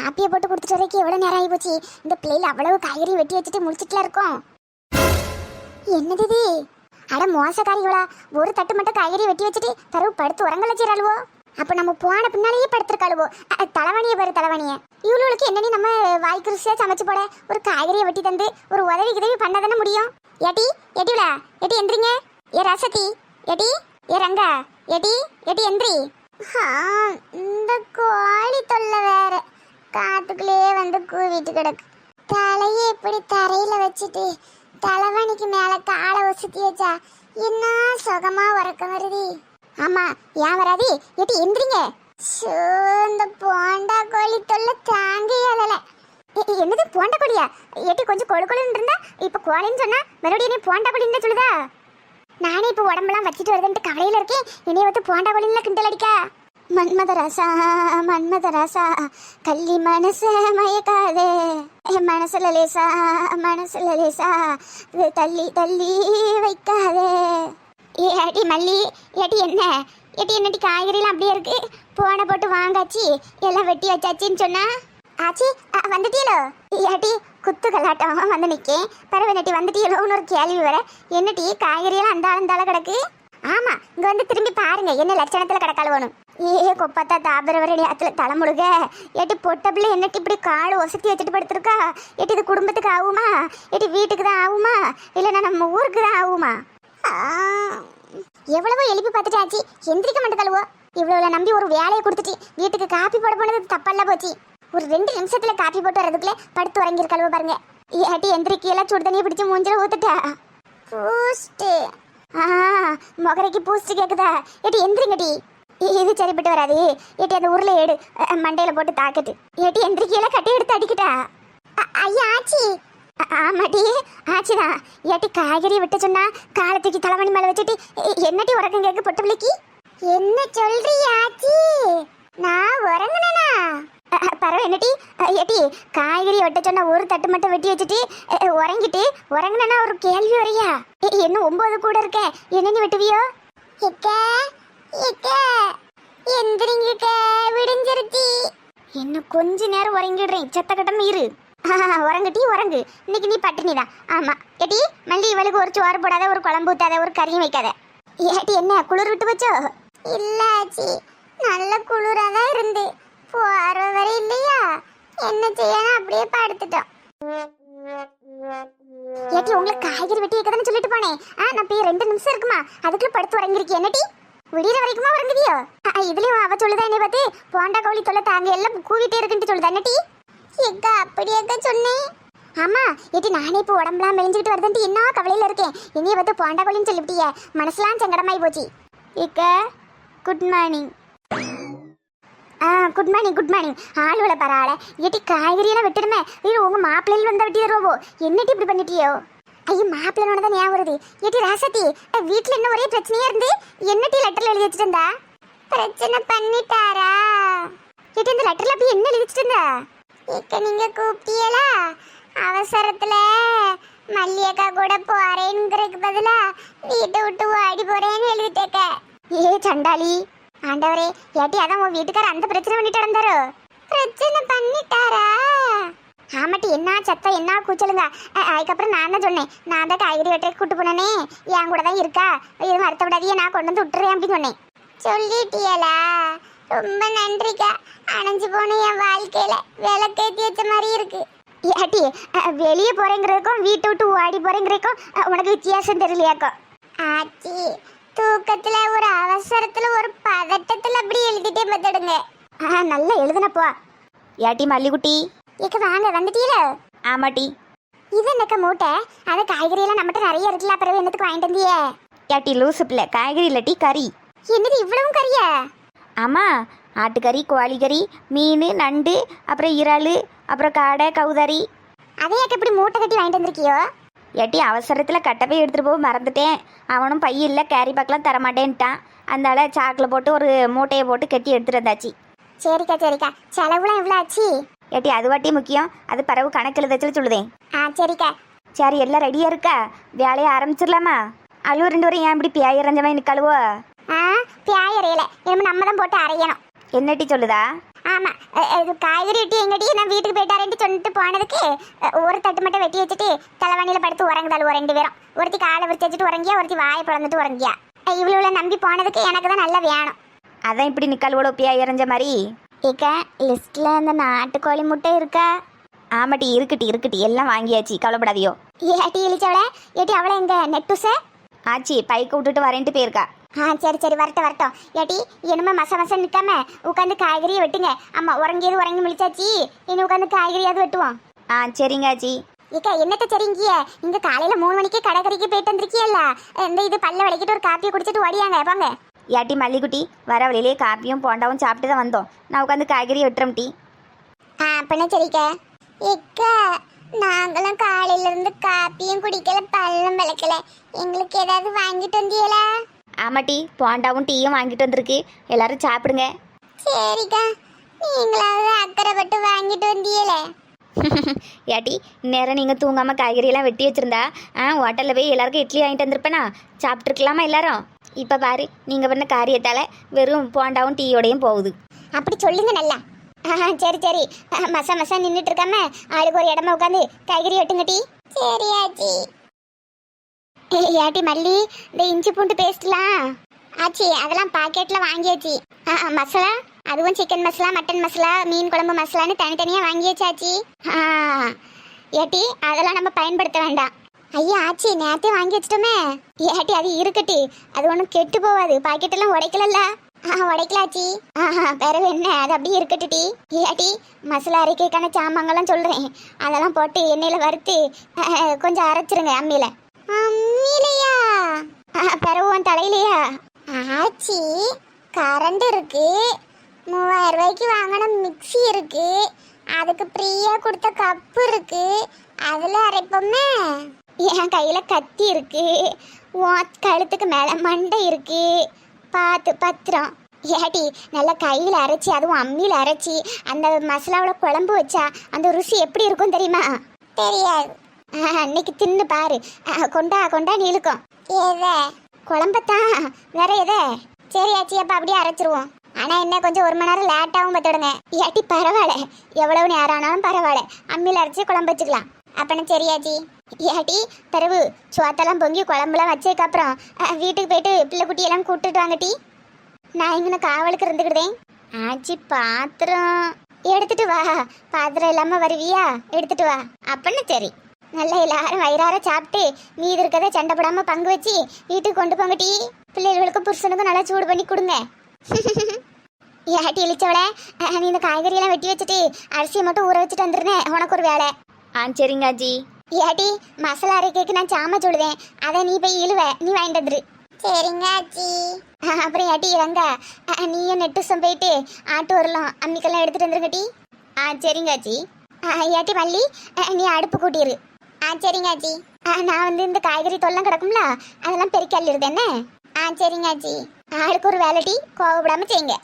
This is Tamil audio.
காப்பியை போட்டு கொடுத்துட்டு வரைக்கும் எவ்வளோ நேரம் ஆகி போச்சு? இந்த பிள்ளையில அவ்வளவு காய்கறி வெட்டி வச்சுட்டு முடிச்சிட்டுல இருக்கோம். என்னது இது? அட மோசக்காரிகளா ஒரு தட்டு மட்டும் காய்கறி வெட்டி வச்சுட்டு தரவு படுத்து உரங்கல வச்சிடறாளுவோ அப்போ நம்ம போன பின்னாலேயே படுத்துருக்காளுவோ? தலைவணியை பாரு தலைவணிய. இவளுக்கு என்னன்னு நம்ம வாய்க்கு ருசியா சமைச்சு போட? ஒரு காய்கறியை வெட்டி தந்து ஒரு உதவி உதவி பண்ண முடியும்? ஏட்டி ஏட்டிவில எடி எந்திரிங்க. ஏ ரசதி எடி ஏ ரங்கா எடி ஏட்டி எந்திரி ஆ, இந்த கோழி தொல்லை வேற காத்துக்குள்ளே வந்து கிடக்கு. தலையை இப்படி தரையில வச்சுட்டு தலைவணிக்கு மேல காலை ஒசுத்தி வச்சா என்ன சுகமா உறக்கம் வருது? ஆமா ஏன் வராது? எட்டி எந்திரிங்க. இந்த போண்டா கோழி தொல்லை தாங்க இயலல என்னது போண்டா கோழியா? எட்டி கொஞ்சம் கொழு கொழுன்னு இருந்தா இப்ப கோழின்னு சொன்னா மறுபடியும் நீ போண்டா கோழின்னு சொல்லுதா? நானே இப்போ உடம்பெல்லாம் வச்சுட்டு வருதுன்ட்டு கவலையில இருக்கேன். என்னைய வந்து போண்டா கோழின்னு கிண்டல் அடிக்கா? மன்மத ராசா மன்மத ராசா கள்ளி மனச மயக்காதே. என் மனசுல லேசா மனசுல லேசா தள்ளி தள்ளி வைக்காதே. ஏ அடி மல்லி ஏட்டி என்ன? ஏட்டி என்னடி காய்கறிலாம் அப்படியே இருக்கு? போனை போட்டு வாங்காச்சி எல்லாம் வெட்டி வச்சாச்சின்னு சொன்னா? ஆச்சி வந்துட்டீலோ ஏ ஏட்டி குத்து கலாட்டம் வந்து நிற்கேன் பரவாயில்ல நட்டி வந்துட்டீலோன்னு ஒரு கேள்வி வர என்னட்டி காய்கறியெல்லாம் அந்த அந்த கிடக்கு? ஆமாம் இங்கே வந்து திரும்பி பாருங்க என்ன லட்சணத்தில் கிடக்கால கிடக்காளுவணும் ஏ கொப்பத்தா தாபரவரணி அத்துல தலைமுழுக. ஏட்டி பொட்டப்பிள்ளை என்னட்டு இப்படி கால் ஒசத்தி வச்சுட்டு படுத்துருக்கா? ஏட்டி இது குடும்பத்துக்கு ஆகுமா? ஏட்டி வீட்டுக்கு தான் ஆகுமா? இல்லைன்னா நம்ம ஊருக்கு தான் ஆகுமா? எவ்வளவோ எழுப்பி பார்த்துட்டாச்சு. எந்திரிக்க மாட்டேதல்வோ இவ்வளோ நம்பி ஒரு வேலையை கொடுத்துட்டு வீட்டுக்கு காப்பி போட போனது தப்பல்ல போச்சு. ஒரு ரெண்டு நிமிஷத்துல காப்பி போட்டு வரதுக்குள்ளே படுத்து உறங்கிருக்கல்வோ பாருங்க. ஏட்டி எந்திரிக்கையெல்லாம் சுடு தண்ணியை பிடிச்சி மூஞ்சில ஊத்துட்டா. பூஸ்ட் ஆ முகரைக்கு பூஸ்ட் கேட்குதா ஏட்டி எந்திரிங்கடி. இது சரிப்பட்டு வராது? ஏட்டி அந்த உருளை எடு மண்டையில் போட்டு தாக்கட்டு ஏட்டி எந்திரிக்கையில கட்டி எடுத்து அடிக்கிட்டா ஐயா ஆச்சி. ஆமாட்டி ஆமாடி. ஆச்சிதான் ஏட்டி காய்கறி விட்டு சொன்னா காலத்துக்கு தலைமணி மேலே வச்சுட்டு என்னட்டி உறக்கம் கேட்க பொட்டு பிள்ளைக்கு என்ன சொல்றீ ஆச்சி? நான் உறங்கினா பரவாயில்ல என்னட்டி ஏட்டி காய்கறி வெட்ட சொன்னா ஒரு தட்டு மட்டும் வெட்டி வச்சுட்டு உறங்கிட்டு உறங்கினா ஒரு கேள்வி வரையா? எ- இன்னும் ஒன்பது கூட இருக்க? என்ன நீ வெட்டுவியோ? எந்திரிங்க விடிஞ்சிருச்சி. இன்னும் கொஞ்ச நேரம் உறங்கிடுறேன். செத்த கட்டம் இரு. உறங்குட்டி உறங்கு இன்னைக்கு நீ பட்டினி தான். ஆமா. ஏட்டி மல்லி இவளுக்கு ஒரு சோறு போடாத ஒரு குழம்பு ஊத்தாத ஒரு கறியும் வைக்காத. ஏட்டி என்ன குளிர் விட்டு வச்சோ இல்ல ஆச்சி நல்ல குளிரா தான் இருந்து. போற வரை இல்லையா? என்ன செய்யணும்? அப்படியே படுத்துட்டோம். ஏட்டி உங்களுக்கு காய்கறி வெட்டி வைக்கதானே சொல்லிட்டு போனேன். ஆ நான் போய் ரெண்டு நிமிஷம் இருக்குமா? அதுக்குள்ள படுத்து உறங்கிருக்கேன் என்னடி விடியற வரைக்குமா உறங்குதியோ? இதுலயும் அவ சொல்லுதா என்னை பார்த்து? போண்டா கோழி தொல்லை தாங்க எல்லாம் கூவிட்டே இருக்குன்னு சொல்லுதா என்னடி எக்கா அப்படியேக்கா சொன்னேன் ஆமா எட்டி நானே இப்போ உடம்புலாம் மெலிஞ்சுக்கிட்டு வருதுன்ட்டு என்ன கவலையில இருக்கேன். என்னைய பார்த்து போண்டா கோழின்னு சொல்லிவிட்டிய. மனசுலாம் சங்கடமாயி போச்சு. இக்க குட் மார்னிங் ஆ குட் மார்னிங் குட் மார்னிங் ஆளுவலை பரவாயில்ல. எட்டி காய்கறியெல்லாம் வெட்டிடுமே. இது உங்க மாப்பிள்ளையில் வந்தா வெட்டி தருவோ என்னட்டி இப்படி பண்ணிட்டியோ? ஐயோ மாப்பிள்ளனோட தான் ஞாபகம் வருது. ஏட்டி ராசத்தி வீட்டில் வீட்ல என்ன ஒரே பிரச்சனையா இருந்து என்னட்டி லெட்டர்ல எழுதி வச்சுட்டு இருந்தா? பிரச்சனை பண்ணிட்டாரா? ஏட்டி இந்த லெட்டர்ல அப்படி என்ன எழுதி வச்சுட்டு இருந்தா? இக்க நீங்க கூப்பிட்டீங்களா அவசரத்துல மல்லியக்கா கூட போறேங்கிறதுக்கு பதிலா வீட்டை விட்டு ஓடி போறேன்னு எழுதிட்டேக்க ஏ சண்டாளி ஆண்டவரே ஏட்டி அதான் உன் வீட்டுக்கார அந்த பிரச்சனை பண்ணிட்டு இருந்தாரோ பிரச்சனை பண்ணிட்டாரா? ஆமாட்டி என்ன சத்தம் என்ன கூச்சலுங்க? அதுக்கப்புறம் நான் தான் சொன்னேன். நான் தான் காய்கறி வெட்டை கூட்டு போனேனே. என் கூட தான் இருக்கா? எதுவும் வருத்தப்படாதீங்க நான் கொண்டு வந்து விட்டுறேன் அப்படின்னு சொன்னேன். சொல்லிட்டியலா? ரொம்ப நன்றிக்கா. அணைஞ்சு போன என் வாழ்க்கையில விளக்கேத்தி வச்ச மாதிரி இருக்கு. ஏட்டி வெளியே போறேங்கிறதுக்கும் வீட்டை விட்டு ஓடி போறேங்கிறதுக்கும் உனக்கு வித்தியாசம் தெரியலையாக்கோ? ஆச்சி தூக்கத்துல ஒரு அவசரத்துல ஒரு பதட்டத்துல அப்படி எழுதிட்டே பார்த்துடுங்க. ஆ நல்லா எழுதுனப்போ. ஏட்டி மல்லிகுட்டி. இக்க வாங்க வந்துட்டீல? ஆமாட்டி. இது என்னக்க மூட்டை? அது காய்கறி எல்லாம் நம்மகிட்ட நிறைய இருக்குல்ல அப்புறம் என்னத்துக்கு வாங்கிட்டு வந்தியே? ஏட்டி லூசு பிள்ளை. காய்கறி இல்லாட்டி கறி. என்னது இவ்வளவும் கறியா? ஆமாம் ஆட்டுக்கறி கோழிக்கறி மீன் நண்டு அப்புறம் இறால் அப்புறம் காடை கவுதாரி. அதையாக்க இப்படி மூட்டை கட்டி வாங்கிட்டு வந்திருக்கியோ? ஏட்டி அவசரத்தில் கட்டப்பை எடுத்துகிட்டு போக மறந்துட்டேன். அவனும் பை இல்லை கேரி பேக்கெலாம் தரமாட்டேன்ட்டான். அதனால சாக்கில் போட்டு ஒரு மூட்டையை போட்டு கட்டி எடுத்துட்டு வந்தாச்சு. சரிக்கா சரிக்கா. செலவுலாம் எவ்வளோ ஆச்சு? ஏட்டி அது வாட்டி முக்கியம். அது பறவு கணக்கு எழுதச்சில் சொல்லுதேன் ஆ சரிக்கா. சரி எல்லாம் ரெடியாக இருக்கா? வேலையை ஆரம்பிச்சிடலாமா? அழுவ ரெண்டு வரும் ஏன் இப்படி பியாய் இறஞ்சவன் நிற்கழுவோ ஆ பியாய் அறையல இனிமே நம்ம தான் போட்டு அரையணும். என்னட்டி சொல்லுதா? ஆமா இது காய்கறி வெட்டி எங்கடி? நான் வீட்டுக்கு போயிட்டாரேன்ட்டு சொல்லிட்டு போனதுக்கு ஒரு தட்டு மட்டும் வெட்டி வச்சுட்டு தலைவாணியில படுத்து உறங்குதாள் ஒரு ரெண்டு பேரும். ஒருத்தி காலை விரிச்சு வச்சுட்டு உறங்கியா ஒருத்தி வாயை பிளந்துட்டு உறங்கியா. அ, இவ்வளவு நம்பி போனதுக்கு எனக்கு தான் நல்லா வேணும். அதான் இப்படி நிக்கால் ஒப்பியா இறஞ்ச மாதிரி? இக்க லிஸ்ட்ல அந்த நாட்டுக்கோழி முட்டை இருக்கா? ஆமாட்டி இருக்குட்டி இருக்குட்டி. எல்லாம் வாங்கியாச்சு. கவலைப்படாதியோ. ஏட்டி இழிச்சவள ஏட்டி அவளை எங்க? நெட்டுச? ஆச்சி பைக்க விட்டுட்டு வரேன்ட்டு போயிருக்கா. ஆ சரி சரி வரட்டும் வரட்டும். ஏட்டி என்னமே மச மச நிக்காம உட்காந்து காய்கறியை வெட்டுங்க. அம்மா உறங்கியது உறங்கி முழிச்சாச்சு. இனி உட்காந்து காய்கறியாவது வெட்டுவோம். ஆ சரிங்க ஆச்சி. இக்கா என்னத்த சரிங்கிய? இங்க காலையில மூணு மணிக்கு கடைக்கறிக்கு போயிட்டு வந்திருக்கியல்ல. இந்த இது பல்ல விளக்கிட்டு ஒரு காப்பியை குடிச்சிட்டு ஓடியாங்க போங்க. ஏட்டி மல்லிக்குட்டி வர வழியிலே காப்பியும் போண்டாவும் சாப்பிட்டு தான் வந்தோம். நான் உட்காந்து காய்கறி வெட்டுறோம் டீ. ஆ அப்படின்னா சரிக்கா. இக்கா நாங்களும் காலையில இருந்து காப்பியும் குடிக்கல பல்லும் விளக்கல. எங்களுக்கு ஏதாவது வாங்கிட்டு வந்தியலா? ஆமாட்டி போண்டாவும் டீயும் வாங்கிட்டு வந்திருக்கு. எல்லாரும் சாப்பிடுங்க. சரிக்கா. நீங்களாவது அக்கறைப்பட்டு வாங்கிட்டு வந்தியலே. ஏட்டி நேரம் நீங்கள் தூங்காமல் காய்கறியெல்லாம் வெட்டி வச்சிருந்தா ஆ ஹோட்டலில் போய் எல்லாருக்கும் இட்லி வாங்கிட்டு வந்திருப்பேனா? சாப்பிட்ருக்கலாமா எல்லாரும்? இப்போ பாரு நீங்கள் பண்ண காரியத்தால் வெறும் போண்டாவும் டீயோடையும் போகுது. அப்படி சொல்லுங்க நல்லா. ஆ, சரி சரி. ஆ, மச மசா நின்றுட்டு இருக்காம ஆளுக்கு ஒரு இடமா உட்காந்து காய்கறி வெட்டுங்க டீ. சரியாச்சி ஏட்டி மல்லி இந்த இஞ்சி பூண்டு பேஸ்ட்லாம். ஆச்சி அதெல்லாம் பாக்கெட்டில் வாங்கியாச்சு. மசாலா? அதுவும் சிக்கன் மசாலா மட்டன் மசாலா மீன் குழம்பு மசாலான்னு தனித்தனியாக வாங்கியாச்சாச்சி. ஏட்டி அதெல்லாம் நம்ம பயன்படுத்த வேண்டாம். ஐயா ஆச்சி நேத்தே வாங்கி வச்சிட்டோமே. ஏட்டி அது இருக்கட்டி. அது ஒன்றும் கெட்டு போகாது பாக்கெட் எல்லாம் உடைக்கலல்ல? ஆ உடைக்கலாச்சி ஆஹா பிறகு என்ன? அது அப்படியே இருக்கட்டுடி ஏட்டி மசாலா அரைக்கைக்கான சாமான்கள்லாம் சொல்கிறேன் அதெல்லாம் போட்டு எண்ணெயில் வறுத்து கொஞ்சம் அரைச்சிருங்க அம்மியில். அம்மியிலையா? பிறகு உன் தலையிலையா? ஆச்சி கரண்ட் இருக்கு. மூவாயிரம் ரூபாய்க்கு வாங்கின மிக்சி இருக்கு. அதுக்கு ஃப்ரீயாக கொடுத்த கப்பு இருக்கு. அதில் அரைப்போமே. என் கையில கத்தி இருக்கு. உன் கழுத்துக்கு மேல மண்டை இருக்கு. பார்த்து பத்திரம். ஏடி நல்லா கையில் அரைச்சி அதுவும் அம்மியில் அரைச்சி அந்த மசாலாவோட குழம்பு வச்சா அந்த ருசி எப்படி இருக்கும் தெரியுமா? தெரியாது. அன்னைக்கு தின்னு பாரு. கொண்டா கொண்டா நீ இழுக்கும் ஏதே குழம்பத்தான். வேற எதே? சரி ஆச்சி அப்ப அப்படியே அரைச்சிருவோம். ஆனா என்ன கொஞ்சம் ஒரு மணி நேரம் லேட்டாகவும் பார்த்துடுங்க. ஏட்டி பரவாயில்ல. எவ்வளவு நேரம் ஆனாலும் பரவாயில்ல. அம்மியில் அரைச்சி குழம்பு வச்சுக்கலாம். அப்பனா சரியாச்சி ஏட்டி பிறகு சோத்தெல்லாம் பொங்கி குழம்புலாம் வச்சதுக்கப்புறம் வீட்டுக்கு போயிட்டு பிள்ளை குட்டியெல்லாம் கூப்பிட்டுட்டு வாங்கட்டி நான் இங்கே காவலுக்கு இருந்துக்கிட்டேன் ஆச்சி பாத்திரம். எடுத்துட்டு வா. பாத்திரம் இல்லாமல் வருவியா? எடுத்துட்டு வா. அப்படின்னு சரி. நல்லா எல்லாரும் வயிறார சாப்பிட்டு மீது இருக்கதை சண்டை போடாமல் பங்கு வச்சு வீட்டுக்கு கொண்டு போங்க டீ. பிள்ளைகளுக்கும் புருஷனுக்கும் நல்லா சூடு பண்ணி கொடுங்க. ஏட்டி இழிச்சவள நீ இந்த காய்கறியெல்லாம் வெட்டி வச்சுட்டு அரிசியை மட்டும் ஊற வச்சுட்டு வந்துருந்தேன் உனக்கு ஒரு வேலை. ஆ சரிங்க ஆச்சி. ஏடி மசாலா அரைக்கைக்கு நான் சாம சொல்லுவேன் அதை நீ போய் இழுவ நீ வாங்கிட்டு வந்துரு. சரிங்க ஆச்சி. அப்புறம் ஏட்டி இறங்க. நீயும் நெட்டுசம் போயிட்டு ஆட்டு வரலாம் அம்மிக்கெல்லாம் எடுத்துட்டு வந்துருங்க டி. ஆ சரிங்க ஆச்சி. ஏட்டி மல்லி நீ அடுப்பு கூட்டிரு. ஆ சரிங்க ஆச்சி. நான் வந்து இந்த காய்கறி தொல்லம் கிடக்கும்ல அதெல்லாம் பெருக்கி அள்ளிடுது என்ன? ஆ சரிங்க ஆச்சி. ஆளுக்கு ஒரு வேலை டீ. கோவப்படாம செய்யுங்க.